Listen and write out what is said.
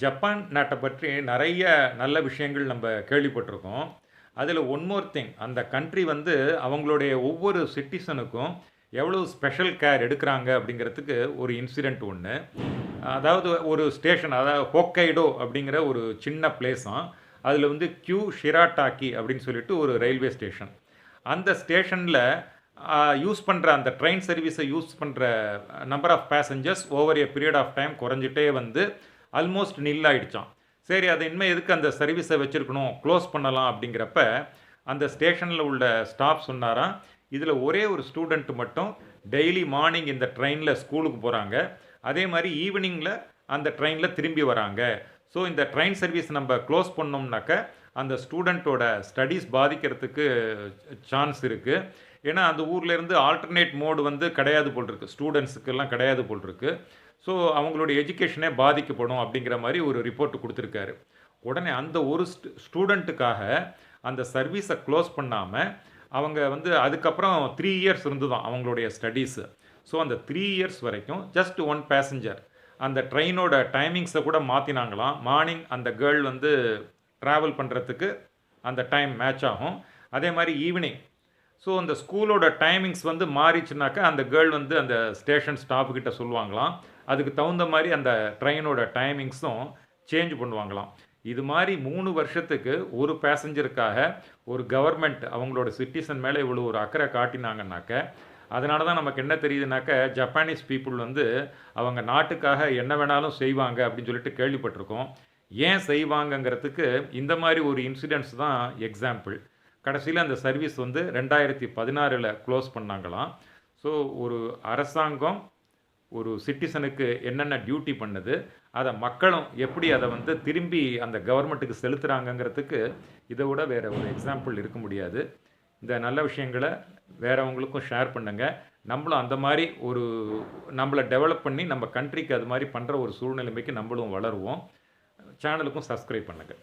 Japan நாட்டை பற்றி நிறைய நல்ல விஷயங்கள் நம்ம கேள்விப்பட்டிருக்கோம். அதில் ஒன் மோர் திங் அந்த கண்ட்ரி வந்து அவங்களுடைய ஒவ்வொரு சிட்டிசனுக்கும் எவ்வளோ ஸ்பெஷல் கேர் எடுக்கிறாங்க அப்படிங்கிறதுக்கு ஒரு இன்சிடெண்ட் ஒன்று அதாவது ஒரு ஸ்டேஷன் அதாவது ஹோக்கைடோ அப்படிங்கிற ஒரு சின்ன பிளேஸாம் அதில் வந்து கியூ ஷிராட்டாக்கி அப்படின்னு சொல்லிட்டு ஒரு ரயில்வே ஸ்டேஷன் அந்த ஸ்டேஷனில் யூஸ் பண்ணுற அந்த ட்ரெயின் சர்வீஸை யூஸ் பண்ணுற number of passengers over a period of time குறைஞ்சிட்டே வந்து ஆல்மோஸ்ட் நில் சரி அதை இனிமேல் எதுக்கு அந்த சர்வீஸை வச்சுருக்கணும்? க்ளோஸ் பண்ணலாம் அப்படிங்கிறப்ப அந்த ஸ்டேஷனில் உள்ள ஸ்டாஃப் சொன்னாராம் இதில் ஒரே ஒரு ஸ்டூடெண்ட் மட்டும் டெய்லி மார்னிங் இந்த ட்ரெயினில் ஸ்கூலுக்கு போகிறாங்க அதே மாதிரி ஈவினிங்கில் அந்த ட்ரெயினில் திரும்பி வராங்க. ஸோ இந்த ட்ரெயின் சர்வீஸ் நம்ம க்ளோஸ் பண்ணோம்னாக்க அந்த ஸ்டூடெண்ட்டோட ஸ்டடீஸ் பாதிக்கிறதுக்கு சான்ஸ் இருக்குது ஏன்னா அந்த ஊர்லேருந்து ஆல்டர்னேட் மோடு வந்து கிடையாது போல் இருக்குது ஸ்டூடெண்ட்ஸுக்கெல்லாம் கிடையாது போல் இருக்கு ஸோ அவங்களுடைய எஜுகேஷனே பாதிக்கப்படும் அப்படிங்கிற மாதிரி ஒரு ரிப்போர்ட் கொடுத்துருக்காரு. உடனே அந்த ஒரு ஸ்டூடெண்ட்டுக்காக அந்த சர்வீஸை க்ளோஸ் பண்ணாமல் அவங்க வந்து அதுக்கப்புறம் த்ரீ இயர்ஸ் இருந்து தான் அவங்களுடைய ஸ்டடீஸு ஸோ அந்த த்ரீ இயர்ஸ் வரைக்கும் ஜஸ்ட் ஒன் பேசஞ்சர் அந்த ட்ரெயினோட டைமிங்ஸை கூட மாற்றினாங்களாம் மார்னிங் அந்த கேர்ள் வந்து ட்ராவல் பண்ணுறதுக்கு அந்த டைம் மேட்ச் ஆகும். அதே மாதிரி ஈவினிங் ஸோ அந்த ஸ்கூலோட டைமிங்ஸ் வந்து மாறிச்சுனாக்கா அந்த கேர்ள் வந்து அந்த ஸ்டேஷன் ஸ்டாஃப் கிட்ட சொல்லுவாங்களாம். அதுக்கு தகுந்த மாதிரி அந்த ட்ரெயினோட டைமிங்ஸும் சேஞ்ச் பண்ணுவாங்களாம். இது மாதிரி மூணு வருஷத்துக்கு ஒரு பேசஞ்சருக்காக ஒரு கவர்மெண்ட் அவங்களோட சிட்டிசன் மேலே இவ்வளோ ஒரு அக்கறை காட்டினாங்கன்னாக்க அதனால தான் நமக்கு என்ன தெரியுதுனாக்க ஜப்பானீஸ் பீப்புள் வந்து அவங்க நாட்டுக்காக என்ன வேணாலும் செய்வாங்க அப்படின்னு சொல்லிட்டு கேள்விப்பட்டிருக்கோம். ஏன் செய்வாங்கங்கிறதுக்கு இந்த மாதிரி ஒரு இன்சிடென்ட்ஸ் தான் எக்ஸாம்பிள் கடைசியில் அந்த சர்வீஸ் வந்து ரெண்டாயிரத்தி பதினாறில் க்ளோஸ் பண்ணாங்களாம். ஸோ ஒரு அரசாங்கம் ஒரு சிட்டிசனுக்கு என்னென்ன டியூட்டி பண்ணுது அதை மக்களும் எப்படி அதை வந்து திரும்பி அந்த கவர்மெண்ட்டுக்கு செலுத்துகிறாங்கங்கிறதுக்கு இதை விட வேறு ஒரு எக்ஸாம்பிள் இருக்க முடியாது. இந்த நல்ல விஷயங்களை வேறவங்களுக்கும் ஷேர் பண்ணுங்கள் நம்மளும் அந்த மாதிரி ஒரு நம்மளை டெவலப் பண்ணி நம்ம கண்ட்ரிக்கு அது மாதிரி பண்ணுற ஒரு சூழ்நிலைமைக்கு நம்மளும் வளருவோம். சேனலுக்கும் சப்ஸ்கிரைப் பண்ணுங்கள்